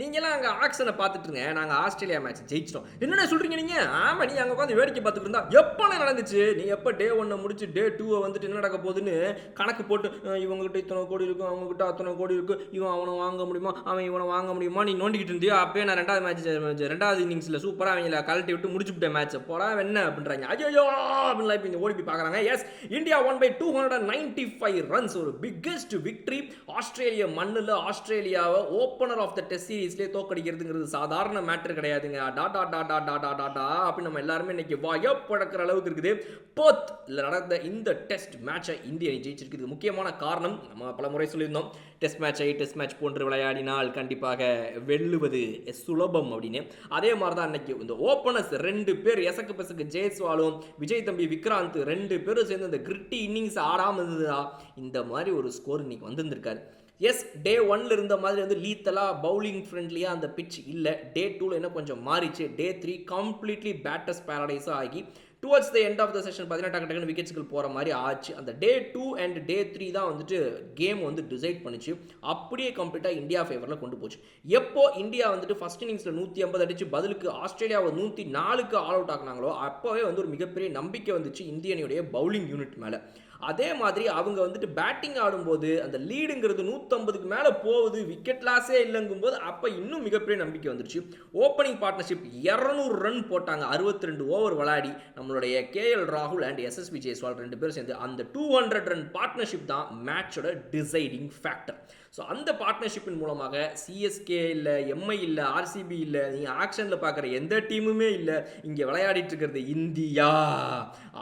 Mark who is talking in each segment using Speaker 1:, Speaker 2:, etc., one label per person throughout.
Speaker 1: நீங்களாம் அங்கே ஆக்ஷனை பார்த்துட்டுருங்க. நாங்கள் ஆஸ்திரேலியா மேட்ச் ஜெயிச்சிட்டோம். என்னென்ன சொல்கிறீங்க நீங்கள் ஆமாம் நீ அங்கே உட்காந்து வேடிக்கை பார்த்துட்டு இருந்தா. எப்போ நடந்துச்சு? நீ எப்போ டே ஒன்னை முடிச்சு டே டூவை வந்துட்டு என்ன நடக்க போகுதுன்னு கணக்கு போட்டு இவங்ககிட்ட இத்தனை கோடி இருக்கும் அவங்ககிட்ட அத்தனை கோடி இருக்கும் இவன் அவனை வாங்க முடியுமா? அவன் இவனை வாங்க முடியுமா? நீ நோண்டிக்கிட்டு இருந்தியோ? அப்பயே நான் ரெண்டாவது மேட்ச் ரெண்டாவது இன்னிங்ஸில் சூப்பராக அவங்கள கழட்டி விட்டு முடிச்சுவிட்டேன் மேட்ச் போடா என்ன அப்படின்றாங்க. ஐயோ அப்படின்லாம் இப்போ இந்த ஓடி போய் பார்க்குறாங்க. Yes India one by two hundred ninety five runs ஒரு பிக்கெஸ்ட் விக்ட்ரி ஆஸ்திரேலிய மண்ணில் ஆஸ்திரேலியாவை ஓப்பனர் ஆஃப் த டெஸ்ட் சீரீஸ்லேயே தோக்கடிக்கிறதுங்கிறது சாதாரண மேட்ரு கிடையாதுங்க. டாடா டாடா டாடா டாடா அப்படின்னு நம்ம எல்லாருமே இன்னைக்கு வாயப்பழக்கிற அளவுக்கு இருக்குது. போத் நடந்த இந்த டெஸ்ட் மேட்சை இந்திய அணி ஜெயிச்சிருக்குது. முக்கியமான காரணம் நம்ம பல முறை சொல்லியிருந்தோம். டெஸ்ட் மேட்சை டெஸ்ட் மேட்ச் போன்று விளையாடினால் கண்டிப்பாக வெல்லுவது சுலபம் அப்படின்னு. அதே மாதிரி தான் இன்னைக்கு இந்த ஓப்பனர்ஸ் ரெண்டு பேர் எசக்கு பெசக்கு ஜெயஸ்வாலும் விஜய் தம்பி விக்ராந்த் ரெண்டு பேரும் சேர்ந்து இந்த கிரிட்டி இன்னிங்ஸ் ஆடாமல் இருந்ததா இந்த மாதிரி ஒரு ஸ்கோர் இன்னைக்கு வந்திருந்திருக்காரு. எஸ் டே ஒன்ல இருந்த மாதிரி வந்து லீத்தலாக பவுலிங் ஃப்ரெண்ட்லியாக அந்த பிச் இல்லை. டே டூவில் என்ன கொஞ்சம் மாறிச்சு. டே த்ரீ கம்ப்ளீட்லி பேட்டர்ஸ் பேரடைஸாக ஆகி towards the end of the session பார்த்தீங்கன்னா டக்கு டக்குனு விக்கெட்ஸ்கள் போகிற மாதிரி ஆச்சு. அந்த day two and day three தான் வந்துட்டு கேம் வந்து டிசைட் பண்ணுச்சு. அப்படியே கம்ப்ளீட்டாக இந்தியா ஃபேவரில் கொண்டு போச்சு. எப்போ இந்தியா வந்துட்டு ஃபஸ்ட் இன்னிங்ஸில் நூற்றி ஐம்பது அடிச்சு பதிலுக்கு ஆஸ்திரேலியாவை நூற்றி நாலுக்கு ஆல் அவுட் ஆக்குனாங்களோ அப்போவே வந்து ஒரு மிகப்பெரிய நம்பிக்கை வந்துச்சு இந்திய பவுலிங் யூனிட் மேலே. அதே மாதிரி அவங்க வந்துட்டு பேட்டிங் ஆடும்போது அந்த லீடுங்கிறது நூற்றம்பதுக்கு மேலே போகுது விக்கெட் லாஸே இல்லைங்கும்போது அப்போ இன்னும் மிகப்பெரிய நம்பிக்கை வந்துருச்சு. ஓப்பனிங் பார்ட்னர்ஷிப் இரநூறு ரன் போட்டாங்க அறுபத்தி ரெண்டு ஓவர் விளையாடி நம்மளுடைய கேஎல் ராகுல் அண்ட் எஸ்எஸ்பி ஜெய்ஸ்வால் ரெண்டு பேரும் சேர்ந்து அந்த டூ ஹண்ட்ரட் ரன் பார்ட்னர்ஷிப் தான் மேட்சோட டிசைடிங் ஃபேக்டர் ஸோ அந்த பார்ட்னர்ஷிப்பின் மூலமாக சிஎஸ்கே இல்லை எம்ஐ இல்லை ஆர்சிபி இல்லை நீங்கள் ஆக்ஷனில் பார்க்குற எந்த டீமுமே இல்லை இங்கே விளையாடிட்டு இருக்கிறது இந்தியா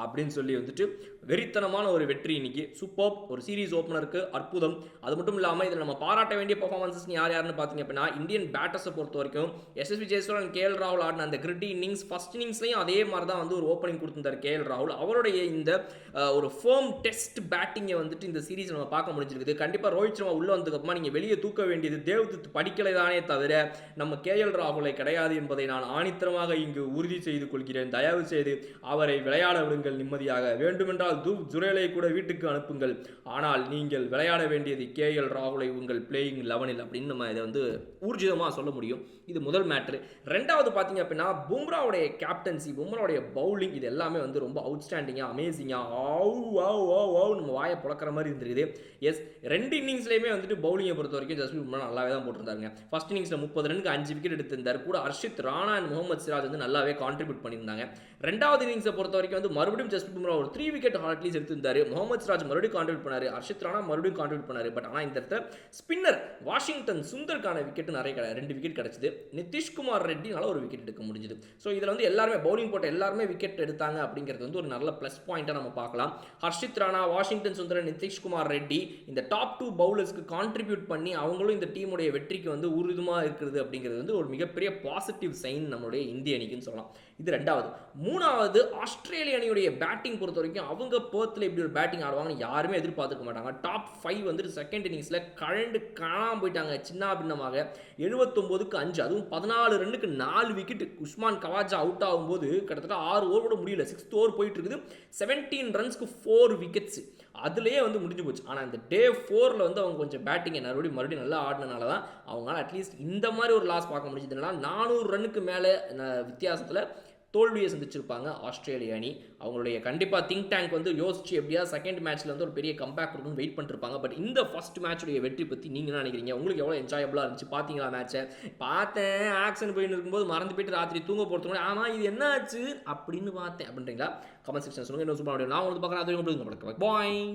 Speaker 1: அப்படின்னு சொல்லி வந்துட்டு வெறித்தனமான ஒரு வெற்றி இன்னைக்கு. சூப்பர் ஒரு சீரிஸ் ஓப்பனருக்கு அற்புதம். அது மட்டும் இல்லாமல் இதில் நம்ம பாராட்ட வேண்டிய பர்ஃபார்மன்ஸஸ் யார் யாருன்னு பார்த்தீங்க அப்படின்னா இந்தியன் பேட்டர்ஸை பொறுத்த வரைக்கும் எஸ்எஸ்பி ஜெயஸ்வரன் கேஎல் ராகுல் ஆடின அந்த கிரிட்டி இன்னிங்ஸ் ஃபர்ஸ்ட் இன்னிங்ஸ்லையும் அதே மாதிரி தான் வந்து ஒரு ஓப்பனிங் கொடுத்திருந்தார் கேஎல் ராகுல் அவருடைய இந்த ஒரு ஃபேம் டெஸ்ட் பேட்டிங்கை வந்துட்டு இந்த சீரீஸ் நம்ம பார்க்க முடிஞ்சிருக்குது. கண்டிப்பாக ரோஹித் சர்மா உள்ளே வந்ததுக்கப்புறமா நீங்கள் வெளியே தூக்க வேண்டியது தேவ்தூத் படிக்கலை தானே தவிர நம்ம கேஎல் ராகுலை கிடையாது என்பதை நான் ஆணித்தரமாக இங்கு உறுதி செய்து கொள்கிறேன். தயவு செய்து அவரை விளையாட விடுங்கள் நிம்மதியாக. வேண்டுமென்றால் தூப் ஜுரேலை கூட வீட்டுக்கு அனுப்புங்கள். ஆனால் நீங்கள் விளையாட வேண்டியது கே எல் ராகுலை உங்கள் பிளேயிங் லெவனில் அப்படின்னு நம்ம இதை வந்து ஊர்ஜிதமாக சொல்ல முடியும். இது முதல் மேட்ரு ரெண்டாவது பார்த்தீங்க அப்படின்னா பும்ராவுடைய கேப்டன்சி பும்ராவுடைய பவுலிங் இது எல்லாமே வந்து ரொம்ப அவுட்ஸ்டாண்டிங்காக அமேசிங்காக ஆவ் ஆவ் ஆவ் ஆவ் நம்ம வாயை புழக்கிற மாதிரி இருந்திருக்குது. எஸ் ரெண்டு இன்னிங்ஸ்லையுமே வந்துட்டு பவுலிங்கை பொறுத்த வரைக்கும் ஜஸ்பிரித் பும்ரா நல்லாவே தான் போட்டிருந்தாருங்க. ஃபர்ஸ்ட் இன்னிங்ஸில் முப்பது ரனுக்கு அஞ்சு விக்கெட் எடுத்திருந்தார். கூட ஹர்ஷித் ராணா அண்ட் முகமது சிராஜ் வந்து நல்லாவே கான்ட்ரிபியூட் பண்ணியிருந்தாங்க. ரெண்டாவது இன்னிங்ஸை பொறுத்த வரைக்கும் வந்து மறுபடியும் ஜஸ்பிரித் பும்ரா ஒரு த்ரீ விக்கெட் அட்லீஸ்ட் எடுத்திருந்தாரு முகமது சிராஜ் மறுபடியும் கான்ட்ரிபியூட் பண்ணாரு. ஹர்ஷித் ராணா மறுபடியும் கான்ட்ரிபியூட் பண்ணாரு. பட் ஆனால் இந்த இடத்துல ஸ்பின்னர் வாஷிங்டன் சுந்தருக்கான விக்கெட் நிறைய ரெண்டு விக்கெட் கிடைச்சது. நிதிஷ்குமார் ரெட்டினால ஒரு விக்கெட் எடுக்க முடிஞ்சது. ஸோ இதில் வந்து எல்லாருமே பவுலிங் போட்ட எல்லாருமே விக்கெட் எடுத்தாங்க அப்படிங்கிறது வந்து ஒரு நல்ல ப்ளஸ் பாயிண்ட்டாக நம்ம பார்க்கலாம். ஹர்ஷித் ராணா வாஷிங்டன் சுந்தரன் நிதிஷ்குமார் ரெட்டி இந்த டாப் டூ பவுலர்ஸ்க்கு கான்ட்ரிபியூட் பண்ணி அவங்களும் இந்த டீமுடைய வெற்றிக்கு வந்து உறுதுமாக இருக்கிறது அப்படிங்கிறது வந்து ஒரு மிகப்பெரிய பாசிட்டிவ் சைன் நம்மளுடைய இந்திய அணிக்குன்னு சொல்லலாம். இது ரெண்டாவது. மூணாவது ஆஸ்திரேலிய அணியுடைய பேட்டிங் பொறுத்த வரைக்கும் அவங்க பேர்த்தில் இப்படி ஒரு பேட்டிங் ஆடுவாங்கன்னு யாருமே எதிர்பார்த்துக்க மாட்டாங்க. டாப் ஃபைவ் வந்துட்டு செகண்ட் இன்னிங்ஸில் கழண்டு காணாமல் போயிட்டாங்க சின்ன பின்னமாக. எழுபத்தொம்போதுக்கு அஞ்சு அதுவும் பதினாலு ரன்னுக்கு நாலு விக்கெட் உஸ்மான் கவாஜா அவுட் ஆகும்போது கிட்டத்தட்ட ஆறு ஓவர் கூட முடியல. சிக்ஸ்த் ஓவர் போயிட்டு இருக்குது. செவன்டீன் ரன்ஸ்க்கு ஃபோர் விக்கெட்ஸ் அதுலேயே வந்து முடிஞ்சு போச்சு. ஆனால் இந்த டே ஃபோரில் வந்து அவங்க கொஞ்சம் பேட்டிங்கை மறுபடியும் மறுபடியும் நல்லா ஆடினனால தான் அவங்களால அட்லீஸ்ட் இந்த மாதிரி ஒரு லாஸ் பார்க்க முடிஞ்சதுனால நானூறு ரன்னுக்கு மேலே வித்தியாசத்தில் தோல்வியை சந்திச்சிருப்பாங்க ஆஸ்திரேலிய அணி. அவங்களுடைய கண்டிப்பாக திங்க் டேங்க் வந்து யோசிச்சு எப்படியா செகண்ட் மேட்ச்ல வந்து ஒரு பெரிய கம்பேக் கொடுக்கணும் வெயிட் பண்ணிருப்பாங்க. பட் இந்த ஃபர்ஸ்ட் மேட்சுடைய வெற்றி பற்றி நீங்கள் என்ன நினைக்கிறீங்க? உங்களுக்கு எவ்வளோ என்ஜாயபுளாக இருந்துச்சு? பார்த்தீங்களா மேட்ச்சை பார்த்தேன். ஆக்ஷன் போயின்னு இருக்கும்போது மறந்து போயிட்டு ராத்திரி தூங்க போகிறது ஆனால் ஆமாம் இது என்ன ஆச்சு? அப்படின்னு பார்த்தேன். அப்படின்றீங்களா? கமெண்ட் செக்ஷன் சொல்லுங்கள் இன்னும் சூப்பராக நான் உங்களுக்கு பார்க்குறேன். அது உங்களுக்கு பாய்